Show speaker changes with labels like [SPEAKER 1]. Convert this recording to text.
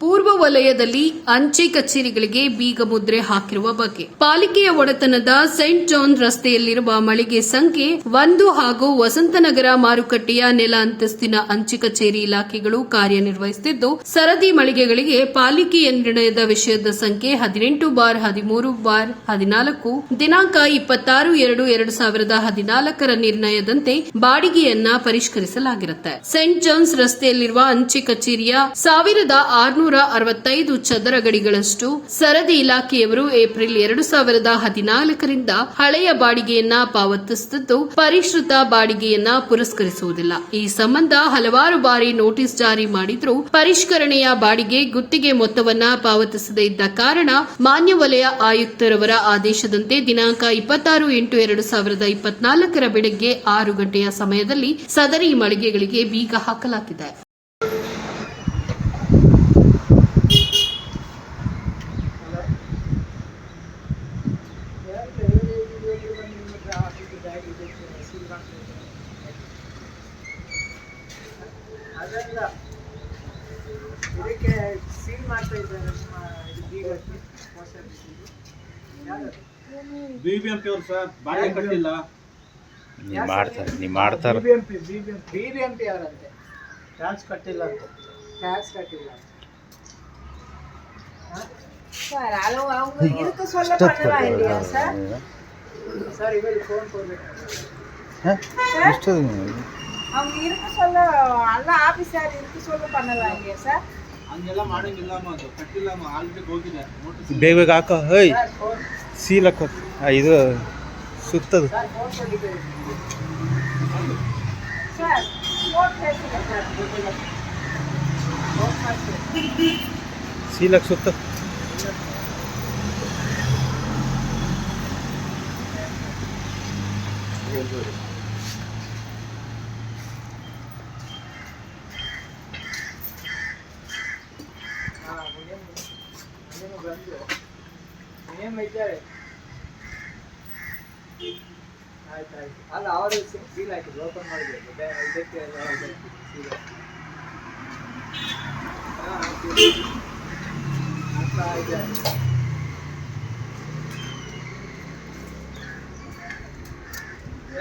[SPEAKER 1] ಪೂರ್ವ ವಲಯದಲ್ಲಿ ಅಂಚೆ ಕಚೇರಿಗಳಿಗೆ ಬೀಗ ಮುದ್ರೆ ಹಾಕಿರುವ ಬಗ್ಗೆ. ಪಾಲಿಕೆಯ ಒಡೆತನದ ಸೆಂಟ್ ಜಾನ್ ರಸ್ತೆಯಲ್ಲಿರುವ ಮಳಿಗೆ ಸಂಖ್ಯೆ ಒಂದು ಹಾಗೂ ವಸಂತನಗರ ಮಾರುಕಟ್ಟೆಯ ನೆಲ ಅಂತಸ್ತಿನ ಅಂಚೆ ಕಚೇರಿ ಇಲಾಖೆಗಳು ಕಾರ್ಯನಿರ್ವಹಿಸುತ್ತಿದ್ದು, ಸರದಿ ಮಳಿಗೆಗಳಿಗೆ ಪಾಲಿಕೆಯ ನಿರ್ಣಯದ ವಿಷಯದ ಸಂಖ್ಯೆ ಹದಿನೆಂಟು ಬಾರ್ ಹದಿಮೂರು ಬಾರ್ ಹದಿನಾಲ್ಕು, ದಿನಾಂಕ ಇಪ್ಪತ್ತಾರು ಎರಡು ಎರಡು ಸಾವಿರದ ಹದಿನಾಲ್ಕರ ನಿರ್ಣಯದಂತೆ ಬಾಡಿಗೆಯನ್ನ ಪರಿಷ್ಕರಿಸಲಾಗಿರುತ್ತೆ. ಸೆಂಟ್ ಜಾನ್ಸ್ ರಸ್ತೆಯಲ್ಲಿರುವ ಅಂಚೆ ಕಚೇರಿಯ ಸಾವಿರದ ಅರವತ್ತೈದು ಚದರ ಗಡಿಗಳಷ್ಟು ಸರದಿ ಇಲಾಖೆಯವರು ಏಪ್ರಿಲ್ ಎರಡು ಸಾವಿರದ ಹದಿನಾಲ್ಕರಿಂದ ಹಳೆಯ ಬಾಡಿಗೆಯನ್ನ ಪಾವತಿಸುತ್ತಿದ್ದು, ಪರಿಷ್ಕೃತ ಬಾಡಿಗೆಯನ್ನ ಪುರಸ್ಕರಿಸುವುದಿಲ್ಲ. ಈ ಸಂಬಂಧ ಹಲವಾರು ಬಾರಿ ನೋಟಿಸ್ ಜಾರಿ ಮಾಡಿದ್ರೂ ಪರಿಷ್ಕರಣೆಯ ಬಾಡಿಗೆ ಗುತ್ತಿಗೆ ಮೊತ್ತವನ್ನ ಪಾವತಿಸದೇ ಇದ್ದ ಕಾರಣ ಮಾನ್ಯ ವಲಯ ಆಯುಕ್ತರವರ ಆದೇಶದಂತೆ ದಿನಾಂಕ ಇಪ್ಪತ್ತಾರು ಎಂಟು ಎರಡು ಸಾವಿರದ ಇಪ್ಪತ್ನಾಲ್ಕರ ಬೆಳಗ್ಗೆ ಆರು ಗಂಟೆಯ ಸಮಯದಲ್ಲಿ ಸದರಿ ಮಳಿಗೆಗಳಿಗೆ ಬೀಗ ಹಾಕಲಾಗಿದೆ.
[SPEAKER 2] ಅದಲ್ಲ ಇದಕ್ಕೆ ಸೀಲ್ ಮಾಡ್ತಾ ಇದ್ದಾರೆ ನಮ್ಮ ಬೀಗಕ್ಕೆ ಹೊಸ ಬಿಸಿಲು ಯಾರು
[SPEAKER 3] ಬಿಬಿಎಂಪಿ ಅವ್ರು ಸರ್ ಬಾಡಿಗೆ ಕಟ್ಟಿಲ್ಲ
[SPEAKER 4] ನೀವು ಮಾಡ್ತಾರೆ ನೀವು ಮಾಡ್ತಾರೆ
[SPEAKER 2] ಬಿಬಿಎಂಪಿ ಬಿಬಿಎಂಪಿ ಬಿಬಿಎಂಪಿ ಯಾರಂತೆ ಟ್ಯಾಕ್ಸ್ ಕಟ್ಟಿಲ್ಲ ಅಂತ ಟ್ಯಾಕ್ಸ್ ಕಟ್ಟಿಲ್ಲ ಅಂತ
[SPEAKER 5] சார் அளவு அவங்க இருக்க சொல்ல பண்ணலாம் இல்லையா சார்
[SPEAKER 2] ಸರ್ ಇವರಿಗೆ ಫೋನ್ ಕೊಡ್ಬೇಕು
[SPEAKER 5] அவங்க இருக்க சொல்ல ಎಲ್ಲ ಆಫೀಸರ್ இருக்க சொல்ல பண்ணலாம் இல்லையா சார்
[SPEAKER 3] ಹಂಗೆಲ್ಲ ಮಾಡಂಗಿಲ್ಲ ಅಮ್ಮ ಅದು ಕಟ್ಟಿಲ್ಲ ಅಮ್ಮ ಆಲ್ರೆಡಿ ಹೋಗಿದೆ ನೋಟಿಸ್
[SPEAKER 4] ಬೇಗ ಬೇಗ ಹಾಕೋ ಹೇಯ್
[SPEAKER 2] ಸರ್ ಫೋನ್
[SPEAKER 4] ಸೀಲ್ ಹಾಕೋ ಆ, ಇದು ಸುತ್ತದು
[SPEAKER 2] ಸರ್ ಫೋನ್ ಬಂದು ನೇಮ್ ಇದ್ದಾರೆ ಆಯ್ತು ಆಯ್ತು ಅಲ್ಲ ಅವರು ಸೀಲ್ ಹಾಕಿದ್ರು ಓಪನ್ ಮಾಡಬೇಕು ಇದಕ್ಕೆ ಹಾಕಿದ್ರು. ಹಾಕ್ತಾ ಇದ್ದಾರೆ. ಸರಿ ಆಯ್ತು ಸರ್
[SPEAKER 4] ಕೊಡಿ.